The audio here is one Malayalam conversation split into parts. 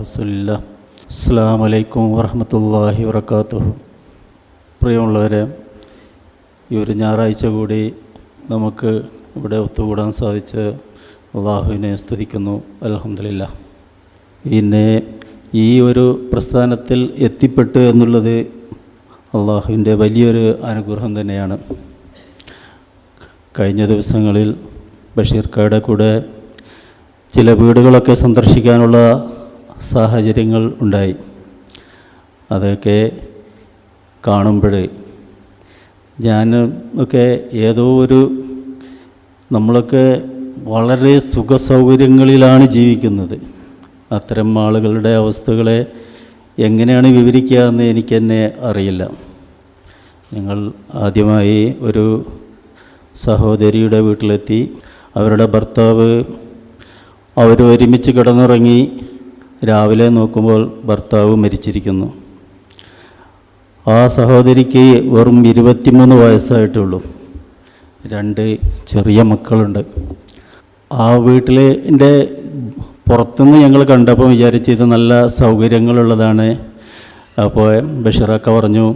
റസൂലില്ലാ. അസ്സലാമു അലൈക്കും വറഹ്മത്തുള്ളാഹി വബറകാതുഹു പ്രിയമുള്ളവരെ ഈ ഒരു ഞായറാഴ്ച കൂടി നമുക്ക് ഇവിടെ ഒത്തുകൂടാൻ സാധിച്ച് അള്ളാഹുവിനെ സ്തുതിക്കുന്നു. അലഹമില്ല പിന്നെ ഈ ഒരു പ്രസ്ഥാനത്തിൽ എത്തിപ്പെട്ടു എന്നുള്ളത് അള്ളാഹുവിന്റെ വലിയൊരു അനുഗ്രഹം തന്നെയാണ്. കഴിഞ്ഞ ദിവസങ്ങളിൽ ബഷീർക്കായുടെ കൂടെ ചില വീടുകളൊക്കെ സന്ദർശിക്കാനുള്ള സാഹചര്യങ്ങൾ ഉണ്ടായി. അതൊക്കെ കാണുമ്പോൾ ഞാൻ ഒക്കെ ഏതോ ഒരു നമ്മളൊക്കെ വളരെ സുഖസൗകര്യങ്ങളിലാണ് ജീവിക്കുന്നത്. അത്തരം ആളുകളുടെ അവസ്ഥകളെ എങ്ങനെയാണ് വിവരിക്കുക എന്ന് എനിക്ക് തന്നെ അറിയില്ല. ഞങ്ങൾ ആദ്യമായി ഒരു സഹോദരിയുടെ വീട്ടിലെത്തി. അവരുടെ ഭർത്താവ് അവർ ഒരുമിച്ച് കിടന്നുറങ്ങി രാവിലെ നോക്കുമ്പോൾ ഭർത്താവ് മരിച്ചിരിക്കുന്നു. ആ സഹോദരിക്ക് വെറും ഇരുപത്തിമൂന്ന് വയസ്സായിട്ടുള്ളൂ. രണ്ട് ചെറിയ മക്കളുണ്ട്. ആ വീട്ടിലെ പുറത്തുനിന്ന് ഞങ്ങൾ കണ്ടപ്പോൾ വിചാരിച്ച് ഇത് നല്ല സൗകര്യങ്ങളുള്ളതാണ്. അപ്പോൾ ബഷീറക്ക പറഞ്ഞു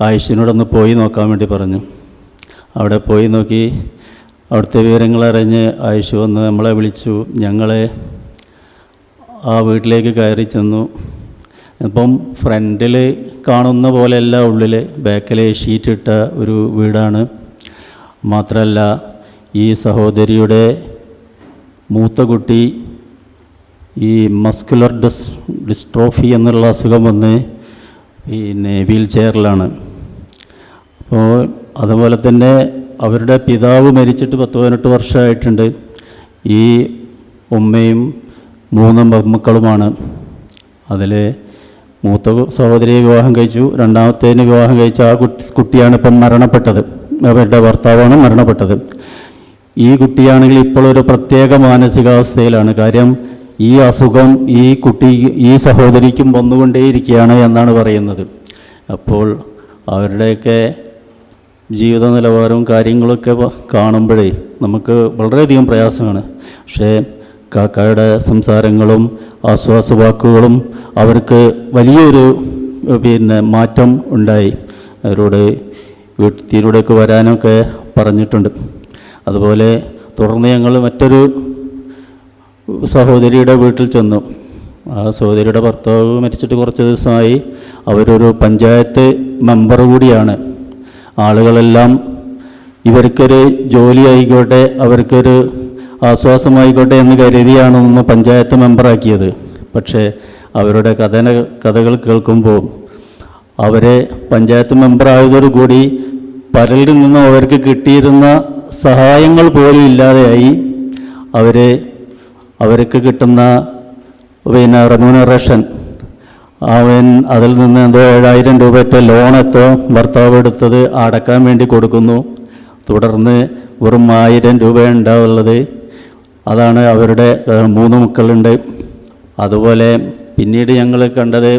ആയിഷിനോടൊന്ന് പോയി നോക്കാൻ വേണ്ടി പറഞ്ഞു. അവിടെ പോയി നോക്കി അവിടുത്തെ വിവരങ്ങളറിഞ്ഞ് ആയിഷു വന്ന് നമ്മളെ വിളിച്ചു. ഞങ്ങളെ ആ വീട്ടിലേക്ക് കയറി ചെന്നു. ഇപ്പം ഫ്രണ്ടിൽ കാണുന്ന പോലെയല്ല ഉള്ളിൽ ബാക്കിൽ ഷീറ്റിട്ട ഒരു വീടാണ്. മാത്രമല്ല ഈ സഹോദരിയുടെ മൂത്ത കുട്ടി ഈ മസ്കുലർ ഡിസ് ഡിസ്ട്രോഫി എന്നുള്ള അസുഖം വന്ന് പിന്നെ വീൽ ചെയറിലാണ് അപ്പോൾ അതുപോലെ തന്നെ അവരുടെ പിതാവ് മരിച്ചിട്ട് പത്ത് പതിനെട്ട് വർഷമായിട്ടുണ്ട്. ഈ ഉമ്മയും മൂന്ന് മക്കളുമാണ്. അതിൽ മൂത്ത സഹോദരിയെ വിവാഹം കഴിച്ചു. രണ്ടാമത്തേന് വിവാഹം കഴിച്ച ആ കുട്ടി കുട്ടിയാണ് ഇപ്പം മരണപ്പെട്ടത്. അവരുടെ ഭർത്താവാണ് മരണപ്പെട്ടത്. ഈ കുട്ടിയാണെങ്കിൽ ഇപ്പോൾ ഒരു പ്രത്യേക മാനസികാവസ്ഥയിലാണ്. കാര്യം ഈ അസുഖം ഈ കുട്ടി ഈ സഹോദരിക്കും വന്നുകൊണ്ടേയിരിക്കുകയാണ് എന്നാണ് പറയുന്നത്. അപ്പോൾ അവരുടെയൊക്കെ ജീവിത നിലവാരവും കാര്യങ്ങളൊക്കെ കാണുമ്പോഴേ നമുക്ക് വളരെയധികം പ്രയാസമാണ്. പക്ഷേ കാക്കയുടെ സംസാരങ്ങളും ആശ്വാസവാക്കുകളും അവർക്ക് വലിയൊരു പിന്നെ മാറ്റം ഉണ്ടായി. അവരോട് വീട്ടിലൂടെയൊക്കെ വരാനൊക്കെ പറഞ്ഞിട്ടുണ്ട്. അതുപോലെ തുടർന്ന് ഞങ്ങൾ മറ്റൊരു സഹോദരിയുടെ വീട്ടിൽ ചെന്നു. ആ സഹോദരിയുടെ ഭർത്താവ് മരിച്ചിട്ട് കുറച്ച് ദിവസമായി. അവരൊരു പഞ്ചായത്ത് മെമ്പർ കൂടിയാണ്. ആളുകളെല്ലാം ഇവർക്കൊരു ജോലി ആയിക്കോട്ടെ അവർക്കൊരു ആശ്വാസമായിക്കോട്ടെ എന്ന് കരുതിയാണ് ഒന്ന് പഞ്ചായത്ത് മെമ്പറാക്കിയത്. പക്ഷേ അവരുടെ കഥന കഥകൾ കേൾക്കുമ്പോൾ അവരെ പഞ്ചായത്ത് മെമ്പറായതോടുകൂടി പലരിൽ നിന്നും അവർക്ക് കിട്ടിയിരുന്ന സഹായങ്ങൾ പോലും ഇല്ലാതെയായി അവരെ അവർക്ക് കിട്ടുന്ന പിന്നെ റെമ്യൂണറേഷൻ അവൻ അതിൽ നിന്ന് എന്തോ ഏഴായിരം രൂപയുടെ ലോണെത്തോ ഭർത്താവ് എടുത്തത് അടക്കാൻ വേണ്ടി കൊടുക്കുന്നു. തുടർന്ന് വെറും ആയിരം രൂപ ഉണ്ടാവുള്ളത് അതാണ് അവരുടെ മൂന്ന് മക്കളുണ്ട്. അതുപോലെ പിന്നീട് ഞങ്ങൾ കണ്ടത്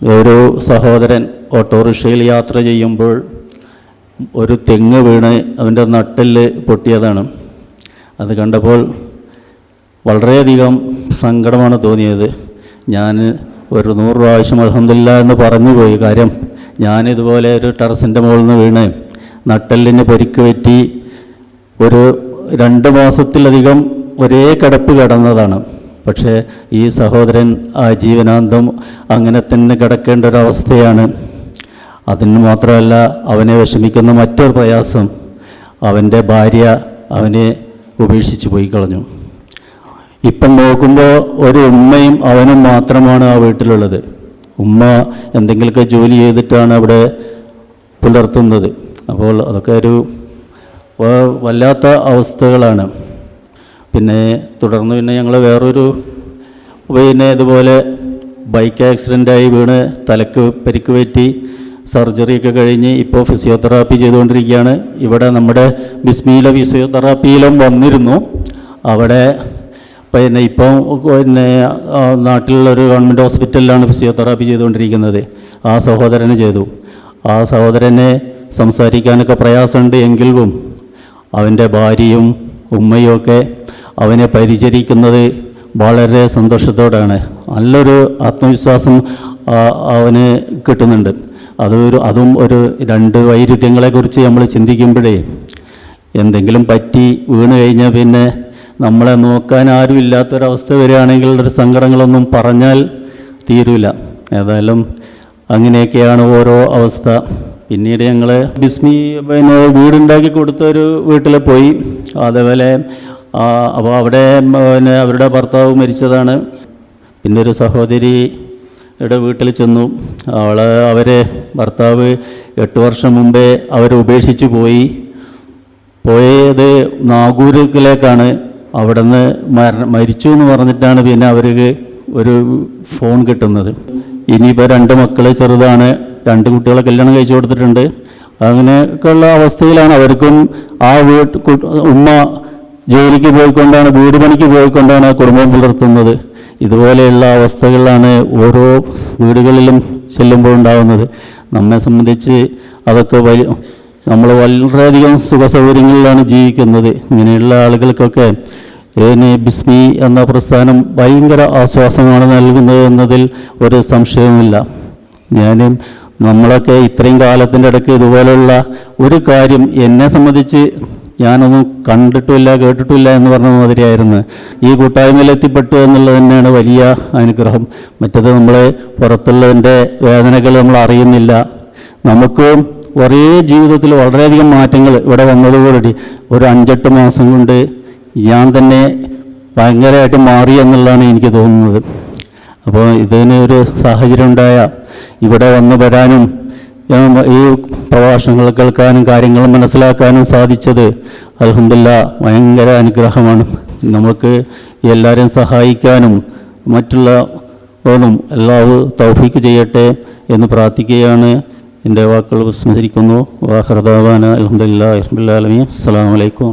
ഒരു സഹോദരൻ ഓട്ടോറിക്ഷയിൽ യാത്ര ചെയ്യുമ്പോൾ ഒരു തെങ്ങ് വീണ് അവന്റെ നട്ടിൽ പൊട്ടിയതാണ്. അത് കണ്ടപ്പോൾ വളരെയധികം സങ്കടമാണ് തോന്നിയത്. ഞാൻ ഒരു നൂറ് പ്രാവശ്യം അലഹമില്ല എന്ന് പറഞ്ഞു പോയി. കാര്യം ഞാനിതുപോലെ ഒരു ടെറസിന്റെ മുകളിൽ നിന്ന് വീണ് നട്ടെല്ലിന് പരിക്ക് പറ്റി ഒരു രണ്ട് മാസത്തിലധികം ഒരേ കിടപ്പ് കിടന്നതാണ്. പക്ഷേ ഈ സഹോദരൻ ആ ജീവനാന്തം അങ്ങനെ തന്നെ കിടക്കേണ്ട ഒരവസ്ഥയാണ് അതിന് മാത്രമല്ല അവനെ വിഷമിക്കുന്ന മറ്റൊരു പ്രയാസം. അവന്റെ ഭാര്യ അവനെ ഉപേക്ഷിച്ച് പോയി കളഞ്ഞു. ഇപ്പം നോക്കുമ്പോൾ ഒരു ഉമ്മയും അവനും മാത്രമാണ് ആ വീട്ടിലുള്ളത്. ഉമ്മ എന്തെങ്കിലുമൊക്കെ ജോലി ചെയ്തിട്ടാണ് അവിടെ പുലർത്തുന്നത്. അപ്പോൾ അതൊക്കെ ഒരു വല്ലാത്ത അവസ്ഥകളാണ്. പിന്നെ തുടർന്ന് പിന്നെ ഞങ്ങൾ വേറൊരു പിന്നെ ഇതുപോലെ ബൈക്ക് ആക്സിഡന്റായി വീണ് തലക്ക് പരിക്ക് പറ്റി സർജറിയൊക്കെ കഴിഞ്ഞ് ഇപ്പോൾ ഫിസിയോതെറാപ്പി ചെയ്തുകൊണ്ടിരിക്കുകയാണ്. ഇവിടെ നമ്മുടെ ബിസ്മീല ഫിസിയോതെറാപ്പിയിലും വന്നിരുന്നു. അവിടെ പിന്നെ ഇപ്പം പിന്നെ നാട്ടിലുള്ളൊരു ഗവൺമെന്റ് ഹോസ്പിറ്റലിലാണ് ഫിസിയോതെറാപ്പി ചെയ്തുകൊണ്ടിരിക്കുന്നത്. ആ സഹോദരന് ചെയ്തു. ആ സഹോദരനെ സംസാരിക്കാനൊക്കെ പ്രയാസമുണ്ട് എങ്കിലും അവന്റെ ഭാര്യയും ഉമ്മയും ഒക്കെ അവനെ പരിചരിക്കുന്നത് വളരെ സന്തോഷത്തോടാണ്. നല്ലൊരു ആത്മവിശ്വാസം അവന് കിട്ടുന്നുണ്ട്. അതൊരു അതും ഒരു രണ്ട് വൈരുദ്ധ്യങ്ങളെക്കുറിച്ച് നമ്മൾ ചിന്തിക്കുമ്പോഴേ എന്തെങ്കിലും പറ്റി വീണ് കഴിഞ്ഞാൽ പിന്നെ നമ്മളെ നോക്കാൻ ആരും ഇല്ലാത്തൊരവസ്ഥ വരികയാണെങ്കിൽ ഒരു സങ്കടങ്ങളൊന്നും പറഞ്ഞാൽ തീരൂല. ഏതായാലും അങ്ങനെയൊക്കെയാണ് ഓരോ അവസ്ഥ. പിന്നീട് ഞങ്ങൾ ബിസ്മി പിന്നെ വീടുണ്ടാക്കി കൊടുത്തൊരു വീട്ടിൽ പോയി. അതേപോലെ അപ്പോൾ അവിടെ പിന്നെ അവരുടെ ഭർത്താവ് മരിച്ചതാണ്. പിന്നെ ഒരു സഹോദരി യുടെ വീട്ടിൽ ചെന്നു. അവൾ അവരെ ഭർത്താവ് എട്ട് വർഷം മുമ്പേ അവരെ ഉപേക്ഷിച്ച് പോയി. പോയത് നാഗൂരിലേക്കാണ്. അവിടെ നിന്ന് മര മരിച്ചു എന്ന് പറഞ്ഞിട്ടാണ് പിന്നെ അവർക്ക് ഒരു ഫോൺ കിട്ടുന്നത്. ഇനിയിപ്പോൾ രണ്ട് മക്കൾ ചെറുതാണ് രണ്ട് കുട്ടികളെ കല്യാണം കഴിച്ചു കൊടുത്തിട്ടുണ്ട്. അങ്ങനെയൊക്കെയുള്ള അവസ്ഥയിലാണ് അവർക്കും ആ വീട്ട് ഉമ്മ ജോലിക്ക് പോയിക്കൊണ്ടാണ് വീട് പണിക്ക് പോയിക്കൊണ്ടാണ് കുടുംബം പുലർത്തുന്നത്. ഇതുപോലെയുള്ള അവസ്ഥകളാണ് ഓരോ വീടുകളിലും ചെല്ലുമ്പോൾ ഉണ്ടാകുന്നത് നമ്മെ സംബന്ധിച്ച് അതൊക്കെ വലിയ നമ്മൾ വളരെയധികം സുഖ സൗകര്യങ്ങളിലാണ് ജീവിക്കുന്നത്. ഇങ്ങനെയുള്ള ആളുകൾക്കൊക്കെ ഏനെ ബിസ്മി എന്ന പ്രസ്ഥാനം ഭയങ്കര ആശ്വാസമാണ് നൽകുന്നത് എന്നതിൽ ഒരു സംശയവുമില്ല. ഞാൻ നമ്മളൊക്കെ ഇത്രയും കാലത്തിന്റെ ഇടയ്ക്ക് ഇതുപോലുള്ള ഒരു കാര്യം എന്നെ സംബന്ധിച്ച് ഞാനൊന്നും കണ്ടിട്ടില്ല കേട്ടിട്ടില്ല എന്ന് പറഞ്ഞ മാതിരിയായിരുന്നു. ഈ കൂട്ടായ്മയിൽ എത്തിപ്പെട്ടു എന്നുള്ളത് തന്നെയാണ് വലിയ അനുഗ്രഹം. മറ്റത് നമ്മൾ പുറത്തുള്ളതിന്റെ വേദനകൾ നമ്മൾ അറിയുന്നില്ല. നമുക്ക് ഒരേ ജീവിതത്തിൽ വളരെയധികം മാറ്റങ്ങൾ ഇവിടെ വന്നതോടുകൂടി ഒരു അഞ്ചെട്ട് മാസം കൊണ്ട് ഞാൻ തന്നെ ഭയങ്കരമായിട്ട് മാറി എന്നുള്ളതാണ് എനിക്ക് തോന്നുന്നത്. അപ്പോൾ ഇതിന് ഒരു സാഹചര്യം ഉണ്ടായ ഇവിടെ വന്നു വരാനും ഈ പ്രഭാഷണങ്ങൾ കേൾക്കാനും കാര്യങ്ങൾ മനസ്സിലാക്കാനും സാധിച്ചത് അലഹമില്ല ഭയങ്കര അനുഗ്രഹമാണ്. നമുക്ക് എല്ലാവരെയും സഹായിക്കാനും മറ്റുള്ള എല്ലാവരും തൗഫീക്ക് ചെയ്യട്ടെ എന്ന് പ്രാർത്ഥിക്കുകയാണ്. എന്റെ വാക്കുകൾ വിസ്മരിക്കുന്നു. വാഹൃദാവാന അലഹമില്ല അലഹമുല്ലാലമി അസ്സാം വലൈക്കും